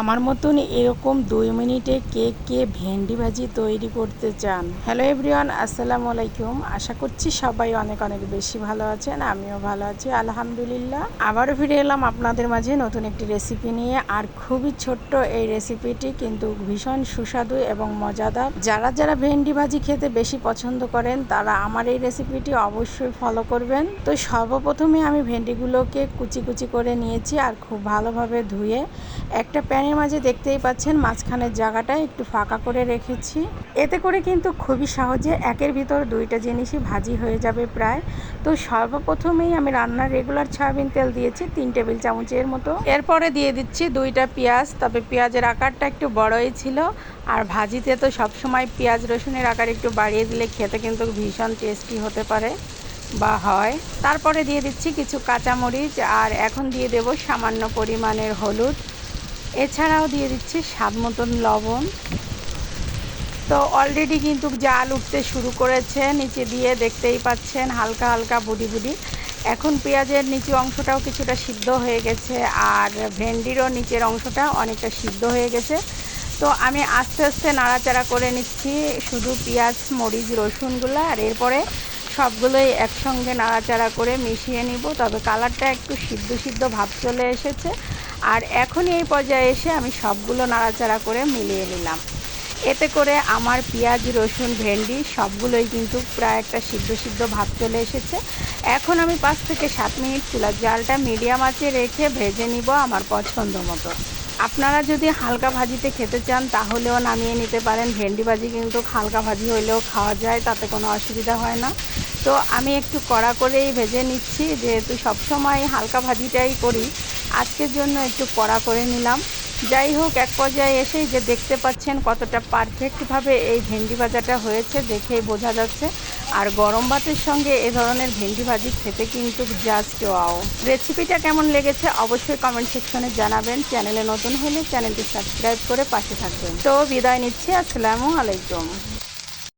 আমার মতন এরকম দুই মিনিটে কেক কে ভেন্ডি ভাজি তৈরি করতে চান। হ্যালো এভরিওয়ান, আসসালামু আলাইকুম। আশা করছি সবাই অনেক অনেক বেশি ভালো আছেন, আমিও ভালো আছি, আলহামদুলিল্লাহ। আবারও ফিরে এলাম আপনাদের মাঝে নতুন একটি রেসিপি নিয়ে, আর খুবই ছোট্ট এই রেসিপিটি কিন্তু ভীষণ সুস্বাদু এবং মজাদার। যারা যারা ভেন্ডি ভাজি খেতে বেশি পছন্দ করেন, তারা আমার এই রেসিপিটি অবশ্যই ফলো করবেন। তো সর্বপ্রথমে আমি ভেন্ডিগুলোকে কুচি কুচি করে নিয়েছি, আর খুব ভালোভাবে ধুয়ে একটা প্যানের মাঝে দেখতেই পাচ্ছেন, মাঝখানের জায়গাটা একটু ফাঁকা করে রেখেছি। এতে করে কিন্তু খুবই সহজে একের ভিতর দুইটা জিনিসই ভাজি হয়ে যাবে প্রায়। তো সর্বপ্রথমেই আমি রান্নার রেগুলার সয়াবিন তেল দিয়েছি, তিন টেবিল চামচের মতো। এরপরে দিয়ে দিচ্ছি দুইটা পেঁয়াজ, তবে পেঁয়াজের আকারটা একটু বড়ই ছিল। আর ভাজিতে তো সবসময় পেঁয়াজ রসুনের আকার একটু বাড়িয়ে দিলে খেতে কিন্তু ভীষণ টেস্টি হতে পারে বা হয়। তারপরে দিয়ে দিচ্ছি কিছু কাঁচামরিচ, আর এখন দিয়ে দেব সামান্য পরিমাণের হলুদ। এছাড়াও দিয়ে দিচ্ছি স্বাদ মতন লবণ। তো অলরেডি কিন্তু জাল উঠতে শুরু করেছে, নিচে দিয়ে দেখতেই পাচ্ছেন হালকা হালকা বুডি বুডি এখন পেঁয়াজের নিচু অংশটাও কিছুটা সিদ্ধ হয়ে গেছে আর ভেন্ডিরও নিচের অংশটা অনেকটা সিদ্ধ হয়ে গেছে। তো আমি আস্তে আস্তে নাড়াচাড়া করে নিচ্ছি, শুধু পেঁয়াজ, মরিচ, রসুনগুলো আর এরপরে সবগুলোই একসঙ্গে নাড়াচাড়া করে মিশিয়ে নিব। তবে কালারটা একটু সিদ্ধ সিদ্ধ ভাব চলে এসেছে। আর এখন এই পর্যায়ে এসে আমি সবগুলো নাড়াচাড়া করে মিলিয়ে নিলাম। এতে করে আমার পেঁয়াজ, রসুন, ভেন্ডি সবগুলোই কিন্তু প্রায় একটা সিদ্ধ সিদ্ধ ভাব চলে এসেছে। এখন আমি পাঁচ থেকে সাত মিনিট চুলার জালটা মিডিয়াম আঁচে রেখে ভেজে নিব আমার পছন্দ মতো। আপনারা যদি হালকা ভাজিতে খেতে চান, তাহলেও নামিয়ে নিতে পারেন। ভেন্ডি ভাজি কিন্তু হালকা ভাজি হইলেও খাওয়া যায়, তাতে কোনো অসুবিধা হয় না। তো আমি একটু কড়া করেই ভেজে নিচ্ছি, যেহেতু সবসময় হালকা ভাজিটাই করি। আজকের জন্য একটু কড়া করে নিলাম। যাই হোক, এক পর্যায়ে এসেই যে দেখতে পাচ্ছেন কতটা পারফেক্টভাবে এই ভেন্ডি ভাজাটা হয়েছে দেখেই বোঝা যাচ্ছে। আর গরম ভাতের সঙ্গে এ ধরনের ভেন্ডি ভাজি খেতে কিন্তু জাস্ট ওয়াও রেসিপিটা কেমন লেগেছে অবশ্যই কমেন্ট সেকশনে জানাবেন। চ্যানেলে নতুন হলে চ্যানেলটি সাবস্ক্রাইব করে পাশে থাকবেন। তো বিদায় নিচ্ছি, আসসালামু আলাইকুম।